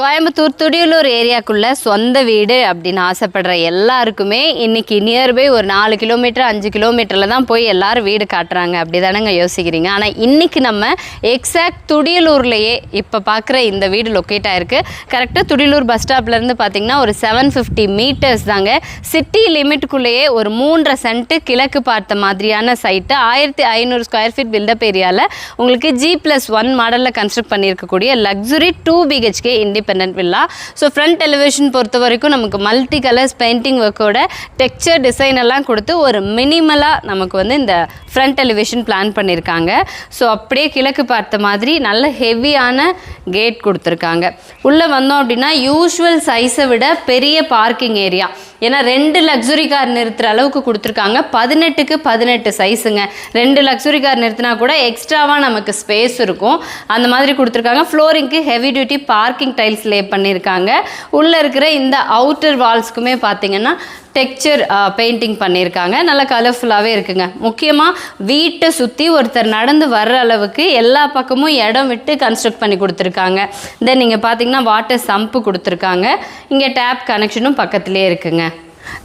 கோயம்புத்தூர் துடியலூர் ஏரியாக்குள்ள சொந்த வீடு அப்படின்னு ஆசைப்படுற எல்லாருக்குமே இன்னைக்கு நியர்பை ஒரு நாலு கிலோமீட்டர் அஞ்சு கிலோமீட்டரில் தான் போய் எல்லாரும் வீடு காட்டுறாங்க. அப்படி தானேங்க யோசிக்கிறீங்க. ஆனால் இன்னைக்கு நம்ம எக்ஸாக்ட் துடியலூர்லேயே இப்போ பார்க்குற இந்த வீடு லொக்கேட் ஆயிருக்கு. கரெக்டாக துடியலூர் பஸ் ஸ்டாப்லேருந்து பார்த்திங்கன்னா ஒரு செவன் ஃபிஃப்டி மீட்டர்ஸ் தாங்க. சிட்டி லிமிட்டுக்குள்ளேயே ஒரு மூன்றரை சென்ட்டு கிழக்கு பார்த்த மாதிரியான சைட்டு ஆயிரத்தி ஐநூறு ஸ்கொயர் ஃபீட் பில்டப் ஏரியாவில் உங்களுக்கு ஜி ப்ளஸ் ஒன் மாடலில் கன்ஸ்ட்ரக்ட் பண்ணியிருக்கக்கூடிய luxury two BHK independent villa so front elevation பொறுத்த வரைக்கும் நமக்கு மல்டி கலர்ஸ் பெயிண்டிங் ஒர்க்கோட டெக்ஸ்சர் டிசைன் எல்லாம் கொடுத்து ஒரு மினிமலாக நமக்கு வந்து இந்த ஃப்ரண்ட் எலிவேஷன் பிளான் பண்ணியிருக்காங்க ஸோ அப்படியே கிழக்கு பார்த்த மாதிரி நல்ல ஹெவியான கேட் கொடுத்துருக்காங்க. உள்ளே வந்தோம் அப்படின்னா யூஷுவல் சைஸை விட பெரிய பார்க்கிங் ஏரியா ஏன்னா ரெண்டு லக்ஸுரி கார் நிறுத்துகிற அளவுக்கு கொடுத்துருக்காங்க. பதினெட்டுக்கு பதினெட்டு சைஸுங்க ரெண்டு லக்ஸுரி கார் நிறுத்தினா கூட எக்ஸ்ட்ராவாக நமக்கு ஸ்பேஸ் இருக்கும். அந்த மாதிரி கொடுத்துருக்காங்க. ஃப்ளோரிங்க்கு heavy duty parking tiles lay பண்ணியிருக்காங்க உள்ளே இருக்கிற இந்த அவுட்டர் வால்ஸ்க்குமே பார்த்தீங்கன்னா டெக்ஸ்சர் பெயிண்டிங் பண்ணியிருக்காங்க நல்லா கலர்ஃபுல்லாகவே இருக்குங்க. முக்கியமாக வீட்டை சுற்றி ஒருத்தர் நடந்து வர்ற அளவுக்கு எல்லா பக்கமும் இடம் விட்டு கன்ஸ்ட்ரக்ட் பண்ணி கொடுத்துருக்காங்க. தென் நீங்கள் பார்த்தீங்கன்னா வாட்டர் சம்ப்பு கொடுத்துருக்காங்க. இங்கே டேப் கனெக்ஷனும் பக்கத்துலேயே இருக்குங்க.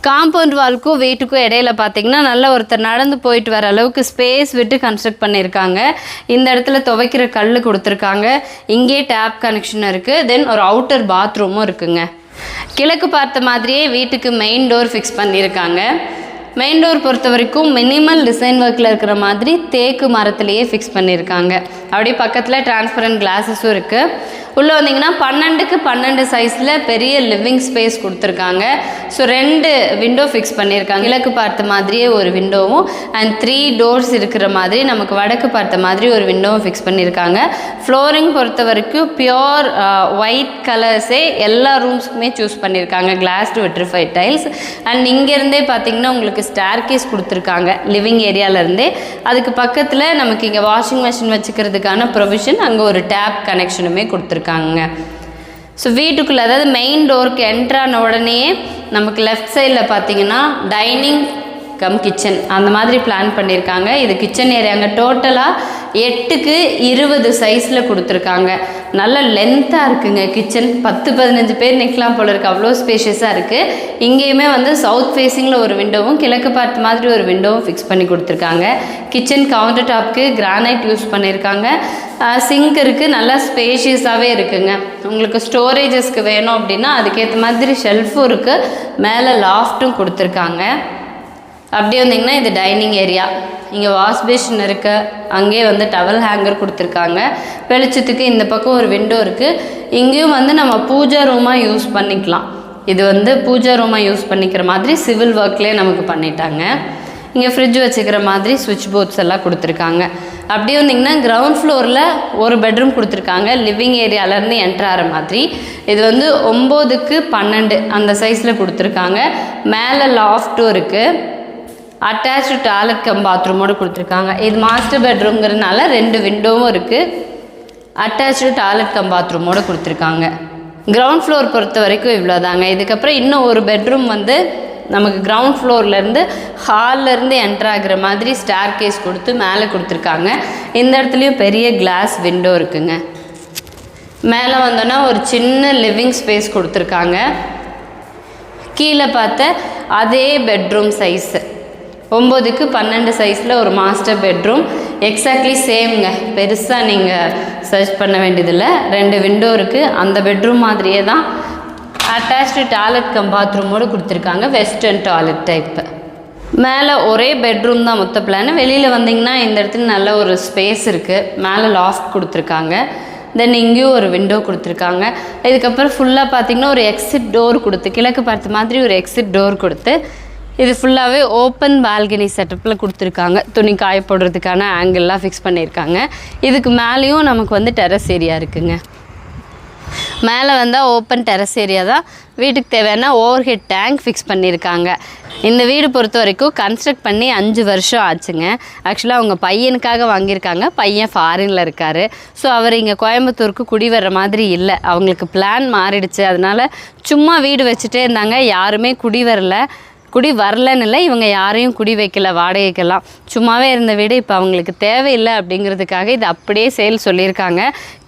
காம்பவுண்ட் வால்க்கும் வீட்டுக்கும் இடையில பார்த்தீங்கன்னா நல்ல ஒருத்தர் நடந்து போயிட்டு வர அளவுக்கு ஸ்பேஸ் விட்டு கன்ஸ்ட்ரக்ட் பண்ணியிருக்காங்க. இந்த இடத்துல துவைக்கிற கல் கொடுத்துருக்காங்க. இங்கே டேப் கனெக்ஷன் இருக்குது தென் ஒரு அவுட்டர் பாத்ரூமும் இருக்குங்க. கிழக்கு பார்த்த மாதிரியே வீட்டுக்கு மெயின் டோர் ஃபிக்ஸ் பண்ணியிருக்காங்க. மெயின் டோர் பொறுத்த வரைக்கும் மினிமல் டிசைன் ஒர்க்கில் இருக்கிற மாதிரி தேக்கு மரத்துலேயே ஃபிக்ஸ் பண்ணியிருக்காங்க. அப்படியே பக்கத்தில் டிரான்ஸ்பரண்ட் கிளாஸஸும் இருக்குது உள்ளே வந்தீங்கன்னா பன்னெண்டுக்கு பன்னெண்டு சைஸில் பெரிய லிவிங் ஸ்பேஸ் கொடுத்துருக்காங்க. ஸோ ரெண்டு விண்டோ ஃபிக்ஸ் பண்ணியிருக்காங்க. கிழக்கு பார்த்த மாதிரியே ஒரு விண்டோவும் அண்ட் த்ரீ டோர்ஸ் இருக்கிற மாதிரி நமக்கு வடக்கு பார்த்த மாதிரி ஒரு விண்டோவும் ஃபிக்ஸ் பண்ணியிருக்காங்க. ஃப்ளோரிங் பொறுத்த வரைக்கும் பியோர் ஒயிட் கலர்ஸே எல்லா ரூம்ஸ்க்குமே சூஸ் பண்ணியிருக்காங்க. கிளாஸ்டு வெட்ரிஃபைட் டைல்ஸ் அண்ட் இங்கேருந்தே பார்த்தீங்கன்னா உங்களுக்கு ஸ்டார் கேஸ் கொடுத்துருக்காங்க லிவிங் ஏரியாவிலேருந்தே அதுக்கு பக்கத்தில் நமக்கு இங்கே வாஷிங் மிஷின் வச்சுக்கிறதுக்கான ப்ரொவிஷன் அங்கே ஒரு டேப் கனெக்ஷனுமே கொடுத்துருக்காங்க. ஸோ வீட்டுக்குள்ளே அதாவது மெயின் டோருக்கு என்ட்ரான உடனே நமக்கு லெஃப்ட் சைடில் பார்த்தீங்கன்னா டைனிங் கம் கிச்சன் அந்த மாதிரி பிளான் பண்ணியிருக்காங்க இது கிச்சன் ஏரியாங்க டோட்டலாக எட்டுக்கு இருபது சைஸில் கொடுத்துருக்காங்க. நல்ல லென்த்தாக இருக்குங்க கிச்சன் பத்து பதினஞ்சு பேர் நிற்கலாம் போல இருக்குது அவ்வளோ ஸ்பேஷியஸாக இருக்குது இங்கேயுமே வந்து சவுத் ஃபேஸிங்கில் ஒரு விண்டோவும் கிழக்கு பார்த்து மாதிரி ஒரு விண்டோவும் ஃபிக்ஸ் பண்ணி கொடுத்துருக்காங்க. கிச்சன் கவுண்டர் டாப்க்கு கிரானைட் யூஸ் பண்ணியிருக்காங்க சிங்க் இருக்குது நல்லா ஸ்பேஷியஸாகவே இருக்குங்க. உங்களுக்கு ஸ்டோரேஜஸ்க்கு வேணும் அப்படின்னா அதுக்கேற்ற மாதிரி ஷெல்ஃபும் இருக்குது மேலே லாஃப்ட்டும் கொடுத்துருக்காங்க. அப்படியே வந்தீங்கன்னா இது டைனிங் ஏரியா இங்கே வாஷ் பேஷன் இருக்குது அங்கேயே வந்து டவல் ஹேங்கர் கொடுத்துருக்காங்க. வெளிச்சத்துக்கு இந்த பக்கம் ஒரு விண்டோ இருக்குது இங்கேயும் வந்து நம்ம பூஜா ரூமாக யூஸ் பண்ணிக்கலாம். இது வந்து பூஜா ரூமாக யூஸ் பண்ணிக்கிற மாதிரி சிவில் ஒர்க்லேயே நமக்கு பண்ணிட்டாங்க. இங்கே ஃப்ரிட்ஜ் வச்சுக்கிற மாதிரி சுவிட்ச் போர்ட்ஸ் எல்லாம் கொடுத்துருக்காங்க. அப்படியே வந்தீங்கன்னா கிரவுண்ட் ஃப்ளோரில் ஒரு பெட்ரூம் கொடுத்துருக்காங்க. லிவிங் ஏரியாவிலேருந்து என்ட்ரு ஆகிற மாதிரி. இது வந்து ஒம்போதுக்கு பன்னெண்டு அந்த சைஸில் கொடுத்துருக்காங்க. மேலே லாஃப்ட்டும் இருக்குது அட்டாச்சு டாய்லெட் கம் பாத்ரூமோடு கொடுத்துருக்காங்க. இது மாஸ்டர் பெட்ரூம்ங்கிறதுனால ரெண்டு விண்டோவும் இருக்குது அட்டாச்சு டாய்லெட் கம் பாத்ரூமோடு கொடுத்துருக்காங்க. கிரவுண்ட் ஃப்ளோர் பொறுத்த வரைக்கும் இவ்வளோதாங்க இதுக்கப்புறம் இன்னும் ஒரு பெட்ரூம் வந்து நமக்கு கிரவுண்ட் ஃப்ளோர்லேருந்து ஹால்லேருந்து என்ட்ரு ஆகிற மாதிரி ஸ்டார் கேஸ் கொடுத்து மேலே கொடுத்துருக்காங்க. இந்த இடத்துலையும் பெரிய கிளாஸ் விண்டோ இருக்குங்க. மேலே வந்தோன்னா ஒரு சின்ன லிவிங் ஸ்பேஸ் கொடுத்துருக்காங்க. கீழே பார்த்த அதே பெட்ரூம் சைஸு ஒம்போதுக்கு பன்னெண்டு சைஸில் ஒரு மாஸ்டர் பெட்ரூம் எக்ஸாக்ட்லி சேம்ங்க பெருசாக நீங்கள் சர்ச் பண்ண வேண்டியதில்லை. ரெண்டு விண்டோ இருக்குது அந்த பெட்ரூம் மாதிரியே தான் அட்டாச்டு டாய்லெட் கம் பாத்ரூமோடு கொடுத்துருக்காங்க. வெஸ்டர்ன் டாய்லெட் டைப்பு மேலே ஒரே பெட்ரூம் தான் மொத்த பிளான் வெளியில் வந்தீங்கன்னா இந்த இடத்துல நல்ல ஒரு ஸ்பேஸ் இருக்குது மேலே லாஃப்ட் கொடுத்துருக்காங்க. தென் இங்கேயும் ஒரு விண்டோ கொடுத்துருக்காங்க. இதுக்கப்புறம் ஃபுல்லாக பார்த்தீங்கன்னா ஒரு எக்ஸிட் டோர் கொடுத்து கிழக்கு பார்த்த மாதிரி ஒரு எக்ஸிட் டோர் கொடுத்து இது ஃபுல்லாகவே ஓப்பன் பால்கனி செட்டப்பில் கொடுத்துருக்காங்க. துணி காய போடுறதுக்கான ஆங்கிள்லாம் ஃபிக்ஸ் பண்ணியிருக்காங்க இதுக்கு மேலேயும் நமக்கு வந்து டெரஸ் ஏரியா இருக்குங்க. மேலே வந்தால் ஓப்பன் டெரஸ் ஏரியா தான். வீட்டுக்கு தேவையான ஓவர் ஹெட் டேங்க் ஃபிக்ஸ் பண்ணியிருக்காங்க இந்த வீடு பொறுத்த வரைக்கும் கன்ஸ்ட்ரக்ட் பண்ணி அஞ்சு வருஷம் ஆச்சுங்க. ஆக்சுவலாக அவங்க பையனுக்காக வாங்கியிருக்காங்க. பையன் ஃபாரினில் இருக்கார். ஸோ அவர் இங்கே கோயம்புத்தூருக்கு குடி வர்ற மாதிரி இல்லை. அவங்களுக்கு பிளான் மாறிடுச்சு. அதனால் சும்மா வீடு வச்சுட்டே இருந்தாங்க. யாருமே குடி வரல. குடி வரலன்னு இல்லை இவங்க யாரையும் குடி வைக்கல வாடகைக்கெல்லாம். சும்மாவே இருந்த வீடு இப்போ அவங்களுக்கு தேவையில்லை அப்படிங்கிறதுக்காக இது அப்படியே சேல் சொல்லியிருக்காங்க.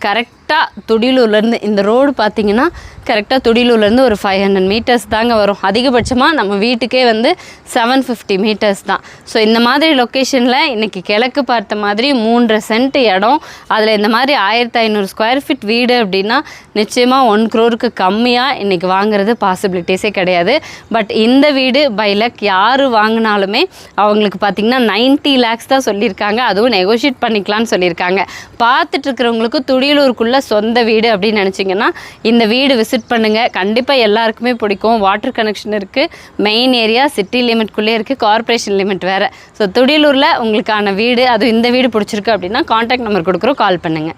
கரெக்ட் கரெக்டாக துடியலூர்லேருந்து இந்த ரோடு பார்த்தீங்கன்னா கரெக்டாக துடியலூர்லேருந்து ஒரு ஃபைவ் ஹண்ட்ரட் மீட்டர்ஸ் தாங்க வரும். அதிகபட்சமாக நம்ம வீட்டுக்கே வந்து செவன் ஃபிஃப்டி மீட்டர்ஸ் தான். ஸோ இந்த மாதிரி லொக்கேஷனில் இன்றைக்கி கிழக்கு பார்த்த மாதிரி மூன்றரை சென்ட் இடம். அதில் இந்த மாதிரி ஆயிரத்தி ஐநூறு ஸ்கொயர் ஃபீட் வீடு அப்படின்னா நிச்சயமாக ஒன் க்ரோருக்கு கம்மியாக இன்றைக்கி வாங்குறது பாசிபிலிட்டிஸே கிடையாது. பட் இந்த வீடு பை லக் யார் வாங்கினாலுமே அவங்களுக்கு பார்த்திங்கன்னா நைன்ட்டி லேக்ஸ் தான் சொல்லியிருக்காங்க. அதுவும் நெகோஷியேட் பண்ணிக்கலாம்னு சொல்லியிருக்காங்க. பார்த்துட்டு துடியலூருக்குள்ளே துடியலூருக்குள்ளே சொந்த வீடு அப்படின்னு நினச்சிங்கன்னா இந்த வீடு விசிட் பண்ணுங்கள் கண்டிப்பாக எல்லாருக்குமே பிடிக்கும். வாட்டர் கனெக்ஷன் இருக்குது மெயின் ஏரியா சிட்டி லிமிட்குள்ளே இருக்குது கார்ப்பரேஷன் லிமிட் வேறு. ஸோ துடியலூரில் உங்களுக்கான வீடு அதுவும் இந்த வீடு பிடிச்சிருக்கு அப்படின்னா காண்டாக்ட் நம்பர் கொடுக்குறோம். கால் பண்ணுங்கள்